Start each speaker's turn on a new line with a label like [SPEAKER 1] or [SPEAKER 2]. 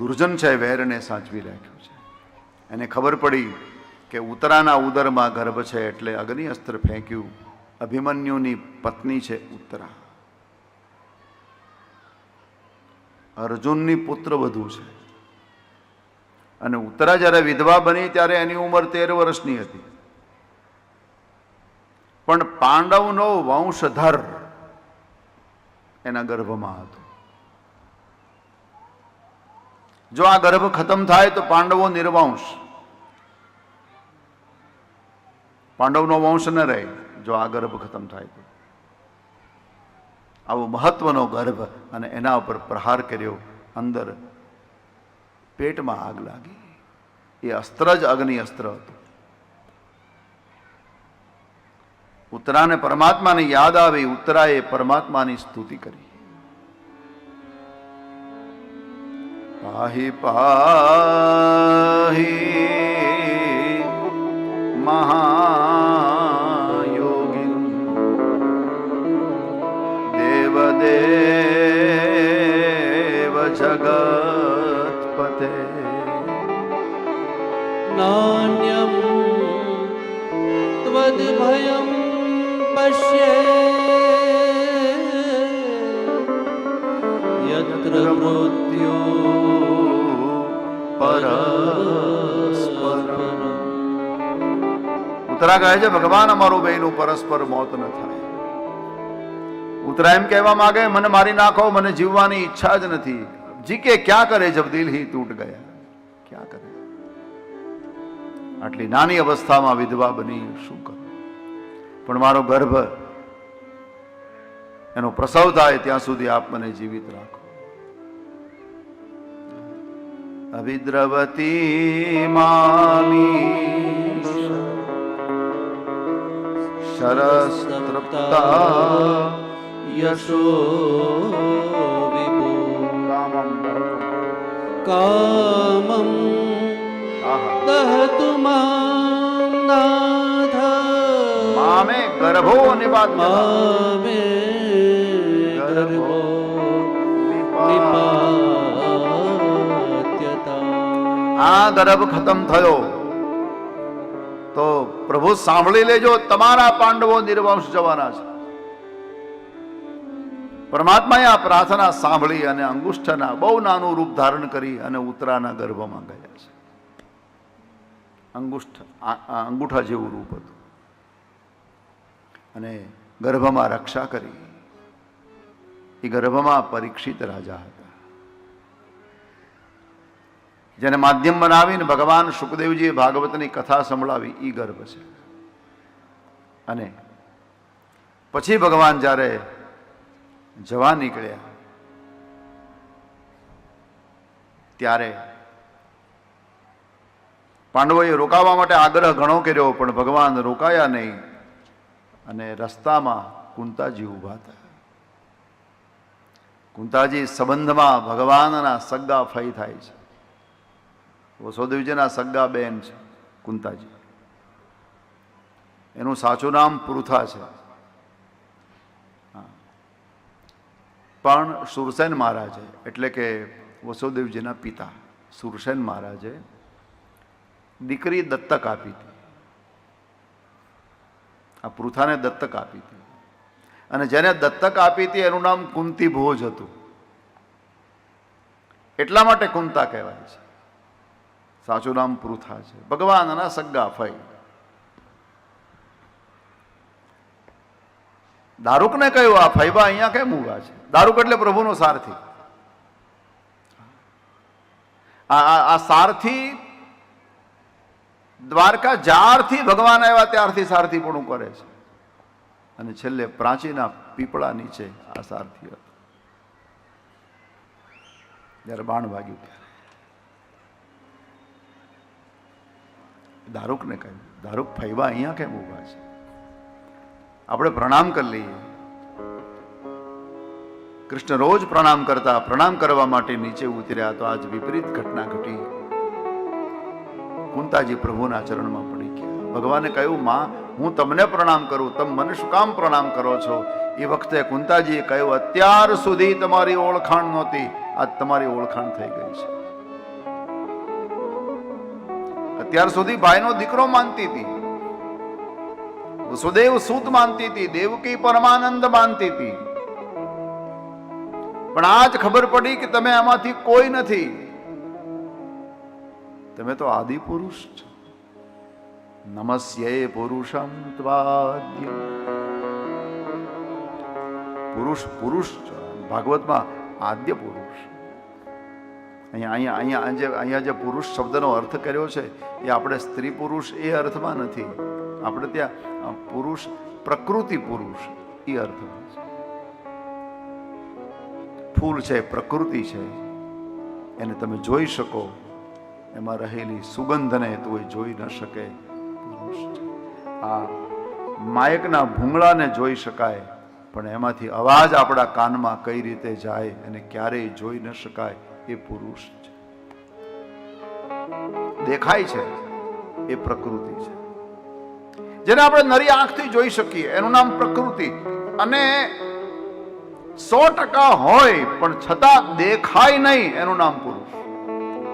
[SPEAKER 1] દુર્જન છે, વેરને સાચવી રાખ્યું છે. એને ખબર પડી કે ઉત્તરાના ઉદરમાં ગર્ભ છે એટલે અગ્નિ અસ્ત્ર ફેંક્યું. અભિમન્યુની પત્ની છે ઉત્તરા. અર્જુનની પુત્ર વધુ છે. અને ઉત્તરા જ્યારે વિધવા બની ત્યારે એની ઉંમર તેર વર્ષની હતી. પણ પાંડવનો વંશધર એના ગર્ભમાં હતો. જો આ ગર્ભ ખતમ થાય તો પાંડવો નિર્વંશ. પાંડવનો વંશ ન રહે જો આ ગર્ભ ખતમ થાય તો. આવો મહત્વનો ગર્ભ અને એના ઉપર પ્રહાર કર્યો, અંદર પેટમાં આગ લાગી. એ અસ્ત્ર જ અગ્નિ અસ્ત્ર હતું. ઉત્તરાને પરમાત્માની યાદ આવી, ઉત્તરાએ પરમાત્માની સ્તુતિ કરી. પાહી પાહી મહાયોગી દેવદેવ જગતપતે
[SPEAKER 2] નાન્યમ ત્વદભયમ પશ્યે યત્ર
[SPEAKER 1] મૃત્યુ ઉત્તરા કહે છે, ભગવાન અમારું બેનું પરસ્પર મોત ન થાય. ઉતરા એમ કહેવા માંગે, મને મારી નાખો, મને જીવવાની ઈચ્છા જ નથી. જીકે ક્યાં કરે જબ દિલ હી તૂટ ગયા? ક્યાં કરે? આટલી નાની અવસ્થામાં વિધવા બની શું કરું? પણ મારો ગર્ભ, એનો પ્રસવ થાય ત્યાં સુધી આપ મને જીવિત રાખો. अभिद्रवती मामी शरस्तृप्ता
[SPEAKER 2] यशो विभो कामं कामं दहतु मानाथ
[SPEAKER 1] मामे गर्भो निपात
[SPEAKER 2] मामे
[SPEAKER 1] गर्भो આ ગર્ભ ખતમ થયો. તો પ્રભુ સાંભળી લેજો, તમારા પાંડવો નિર્વંશ જવાના છે. પરમાત્માએ આ પ્રાર્થના સાંભળી અને અંગુષ્ઠના બહુ નાનું રૂપ ધારણ કરી અને ઉત્તરાના ગર્ભમાં ગયા છે. અંગુષ્ઠ અંગૂઠા જેવું રૂપ હતું. અને ગર્ભમાં રક્ષા કરી. એ ગર્ભમાં પરીક્ષિત રાજા હતા. જેને માધ્યમ બનાવીને ભગવાન સુખદેવજીએ ભાગવતની કથા સંભળાવી એ ગર્ભ છે. અને પછી ભગવાન જ્યારે જવા નીકળ્યા, ત્યારે પાંડવોએ રોકાવા માટે આગ્રહ ઘણો કર્યો, પણ ભગવાન રોકાયા નહીં અને રસ્તામાં કુંતાજી ઊભા થયા. કુંતાજી સંબંધમાં ભગવાનના સગા ફઈ થાય છે. વસુદેવજીના સગ્ગા બેન છે, કુંતાજી. એનું સાચું નામ પૃથા છે. પણ સુરસેન મહારાજે, એટલે કે વસુદેવજીના પિતા સુરસેન મહારાજે દીકરી દત્તક આપી હતી. આ પૃથાને દત્તક આપી હતી. અને જેને દત્તક આપી હતી એનું નામ કુંતી ભોજ હતું. એટલા માટે કુંતા કહેવાય છે. સાચું નામ પૃથા છે. ભગવાનના સગ્ગા ફઈ. દારૂકને કહ્યું, આ ફૈબા અહીંયા કેમ ઊભા છે? દારૂક એટલે પ્રભુનો સારથી. આ સારથી દ્વારકા જ્યારથી ભગવાન આવ્યા, ત્યારથી સારથી પણ કરે છે. અને છેલ્લે પ્રાચીના પીપળા નીચે આ સારથી હતો. જ્યારે બાણ વાગ્યું દારૂકને કહ્યું. દારૂક ફૈવા અહીંયા કેમ ઊભા છે? આપણે પ્રણામ કરી લઈએ. કૃષ્ણ રોજ પ્રણામ કરતા, પ્રણામ કરવા માટે નીચે ઉતર્યા તો આજ વિપરીત ઘટના ઘટી. કુંતાજી પ્રભુના ચરણમાં પડી ગયા. ભગવાને કહ્યું, માં, હું તમને પ્રણામ કરું. તમે મને શું કામ પ્રણામ કરો છો? એ વખતે કુંતાજીએ કહ્યું, અત્યાર સુધી તમારી ઓળખાણ નહોતી. આજ તમારી ઓળખાણ થઈ ગઈ છે. અત્યાર સુધી ભાઈનો દીકરો માનતી હતી. વસુદેવ સૂત માનતી હતી, દેવકી પરમાનંદ માનતી હતી. પણ આજ ખબર પડી કે તમે આમાંથી કોઈ નથી. તમે તો આદિ પુરુષ છો. નમસ્યે પુરુષમ ત્વાદ્ય પુરુષ પુરુષ ભાગવતમાં આદ્ય પુરુષ અહીંયા અહીંયા અહીંયા જે અહીંયા જે પુરુષ શબ્દનો અર્થ કર્યો છે, એ આપણે સ્ત્રી પુરુષ એ અર્થમાં નથી. આપણે ત્યાં પુરુષ, પ્રકૃતિ પુરુષ એ અર્થમાં છે. ફૂલ છે, પ્રકૃતિ છે. એને તમે જોઈ શકો. એમાં રહેલી સુગંધને તું જોઈ ન શકે. આ માયકના ભૂંગળાને જોઈ શકાય, પણ એમાંથી અવાજ આપણા કાનમાં કઈ રીતે જાય અને ક્યારેય જોઈ ન શકાય. એ પુરુષ છે. દેખાય છે, એ પ્રકૃતિ છે. જેને આપણે નરી આંખથી જોઈ શકીએ, એનું નામ પ્રકૃતિ. અને સો ટકા હોય, પણ છતાં દેખાય નહીં, એનું નામ પુરુષ.